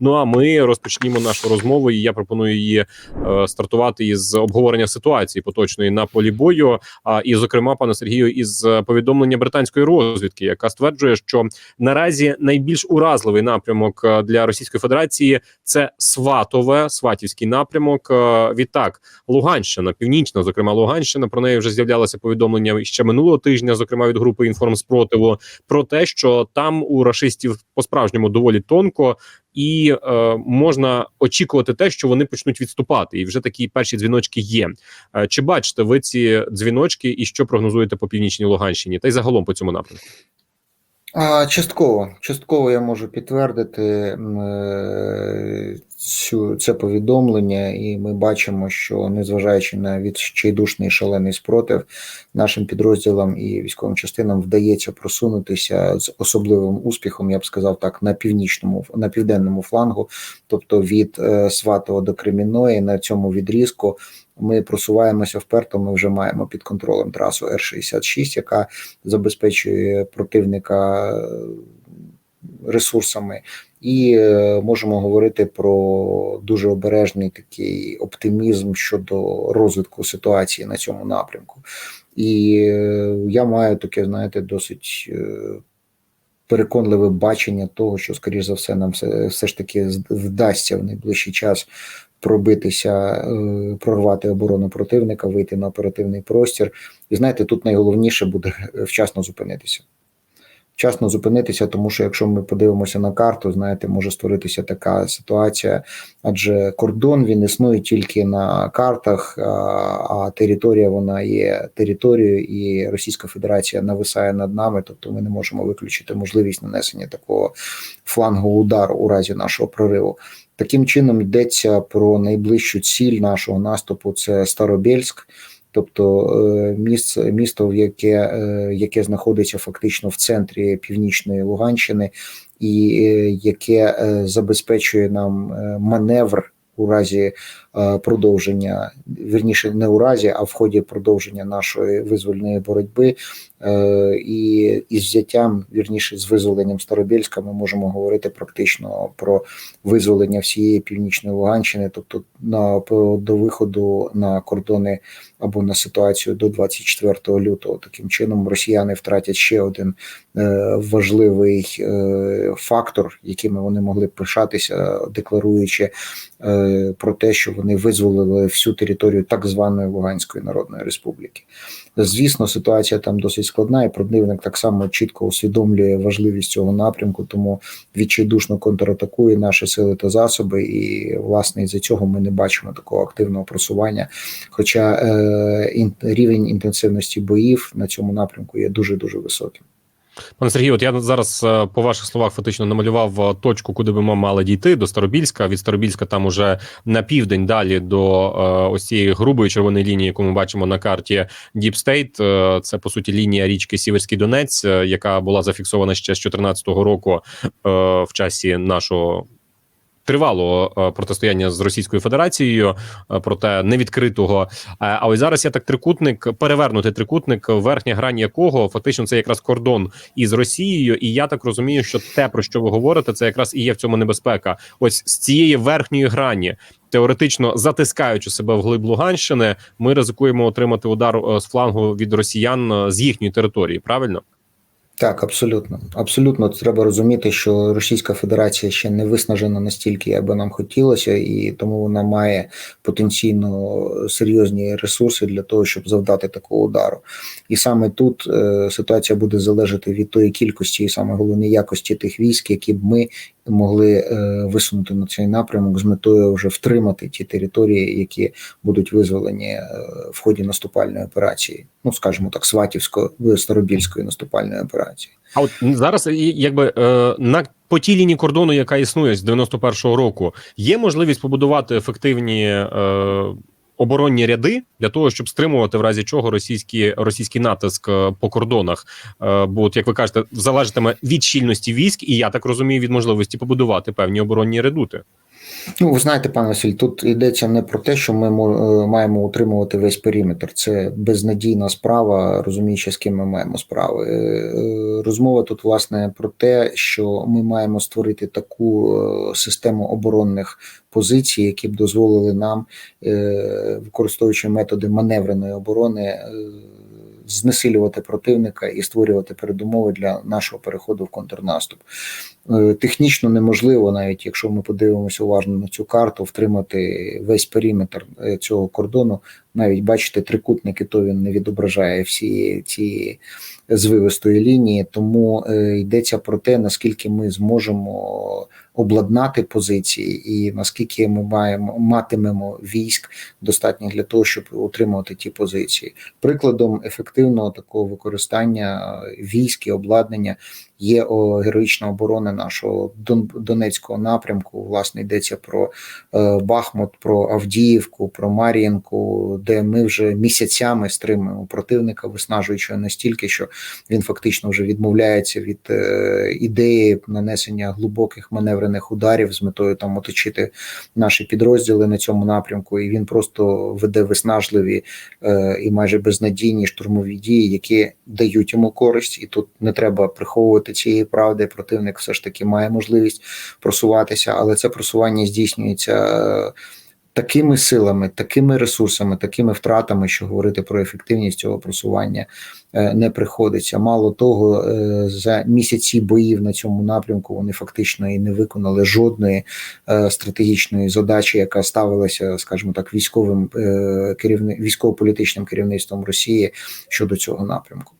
Ну а ми розпочнімо нашу розмову. І я пропоную її е, стартувати із обговорення ситуації поточної на полі бою. А і, зокрема, пане Сергію, із повідомлення британської розвідки, яка стверджує, що наразі найбільш уразливий напрямок е, для Російської Федерації це Сватове, Сватівський напрямок. Е, Відтак, Луганщина, північна, зокрема Луганщина. Про неї вже з'являлося повідомлення ще минулого тижня, зокрема від групи інформспротиву, про те, що там у рашистів по справжньому доволі тонко. І е, можна очікувати те, що вони почнуть відступати, і вже такі перші дзвіночки є. Е, чи бачите ви ці дзвіночки, і що прогнозуєте по північній Луганщині, та й загалом по цьому напрямку? Частково, частково я можу підтвердити е, цю це повідомлення, і ми бачимо, що незважаючи на відчайдушний шалений спротив, нашим підрозділам і військовим частинам вдається просунутися з особливим успіхом, я б сказав так, на північному на південному флангу, тобто від е, Сватова до Кремінної на цьому відрізку. Ми просуваємося вперто. Ми вже маємо під контролем трасу Р-66, яка забезпечує противника е, ресурсами, і е, можемо говорити про дуже обережний такий оптимізм щодо розвитку ситуації на цьому напрямку. І е, я маю таке, знаєте, досить. е, Переконливе бачення того, що, скоріш за все, нам все, все ж таки вдасться в найближчий час пробитися, прорвати оборону противника, вийти на оперативний простір. І знаєте, тут найголовніше буде вчасно зупинитися. Вчасно зупинитися, тому що якщо ми подивимося на карту, знаєте, може створитися така ситуація, адже кордон він існує тільки на картах, а, територія вона є територією, і Російська Федерація нависає над нами, тобто ми не можемо виключити можливість нанесення такого флангового удару у разі нашого прориву. Таким чином йдеться про найближчу ціль нашого наступу це Старобєльськ, тобто е, місце, місто, яке, е, яке знаходиться фактично в центрі північної Луганщини, і е, яке забезпечує нам маневр у разі е, продовження, вірніше, не у разі, а в ході продовження нашої визвольної боротьби. Е, І із взяттям, вірніше, з визволенням Старобільська, ми можемо говорити практично про визволення всієї північної Луганщини, тобто на до виходу на кордони або на ситуацію до 24 лютого. Таким чином, росіяни втратять ще один е, важливий фактор, якими вони могли б пишатися, декларуючи про те, що вони визволили всю територію так званої Луганської Народної Республіки. Звісно, ситуація там досить складна, і противник так само чітко усвідомлює важливість цього напрямку, тому відчайдушно контратакує наші сили та засоби. І власне із-за цього ми не бачимо такого активного просування. Хоча е, рівень інтенсивності боїв на цьому напрямку є дуже дуже високим. Пане Сергію, от я зараз е, по ваших словах фактично намалював е, точку, куди би ми мали дійти до Старобільська. Від Старобільська там уже на південь далі до е, ось цієї грубої червоної лінії, яку ми бачимо на карті. Е, Це по суті лінія річки Сіверський Донець, яка була зафіксована ще з 2014 року в часі нашого. Тривалого е, протистояння з Російською Федерацією, е, проте невідкритого. Е, А ось зараз є так трикутник, перевернутий трикутник, верхня грань якого фактично це якраз кордон із Росією. І я так розумію, що те, про що ви говорите, це якраз і є в цьому небезпека. Ось з цієї верхньої грані, теоретично затискаючи себе в глиб Луганщини, ми ризикуємо отримати удар з флангу від росіян з їхньої території. Правильно? Так, абсолютно. Абсолютно треба розуміти, що Російська Федерація ще не виснажена настільки, як би нам хотілося, і тому вона має потенційно серйозні ресурси для того, щоб завдати такого удару. І саме тут е, ситуація буде залежати від тої кількості і саме головне якості тих військ, які б ми могли е, висунути на цей напрямок з метою вже втримати ті території, які будуть визволені е, в ході наступальної операції. Ну скажімо так, сватівської старобільської наступальної операції. А от зараз, якби е, на по тій лінії кордону, яка існує з 91-го року, є можливість побудувати ефективні е, оборонні ряди для того, щоб стримувати в разі чого російський, російський натиск е, по кордонах. Е, бо, от, як ви кажете, залежатиме від щільності військ, і я так розумію, від можливості побудувати певні оборонні редути. Ну, ви знаєте, пане Василь, тут йдеться не про те, що ми е, маємо утримувати весь периметр. Це безнадійна справа, розуміючи, з ким ми маємо справи. Е, е, Розмова тут, власне, про те, що ми маємо створити таку систему оборонних позицій, які б дозволили нам, використовуючи методи маневреної оборони, знесилювати противника і створювати передумови для нашого переходу в контрнаступ. Е, Технічно неможливо, навіть якщо ми подивимося уважно на цю карту, втримати весь периметр е, цього кордону. Навіть бачите, трикутники то він не відображає всі ці звивистої лінії. Тому е, йдеться про те, наскільки ми зможемо обладнати позиції, і наскільки ми маємо матимемо військ достатньо для того, щоб утримувати ті позиції. Прикладом ефективного такого використання військ і обладнання є героїчна оборона нашого Донецького напрямку. Власне йдеться про е, Бахмут, про Авдіївку, про Мар'їнку, де ми вже місяцями стримуємо противника, виснажуючи настільки, що він фактично вже відмовляється від е, ідеї нанесення глибоких маневрених ударів з метою там оточити наші підрозділи на цьому напрямку, і він просто веде виснажливі е, і майже безнадійні штурмові дії, які дають йому користь, і тут не треба приховувати цієї правди. Противник все ж таки має можливість просуватися, але це просування здійснюється. е, Такими силами, такими ресурсами, такими втратами, що говорити про ефективність цього просування е, не приходиться. Мало того, е, за місяці боїв на цьому напрямку вони фактично і не виконали жодної е, стратегічної задачі, яка ставилася, скажімо так, військовим керівни... військово-політичним керівництвом Росії щодо цього напрямку.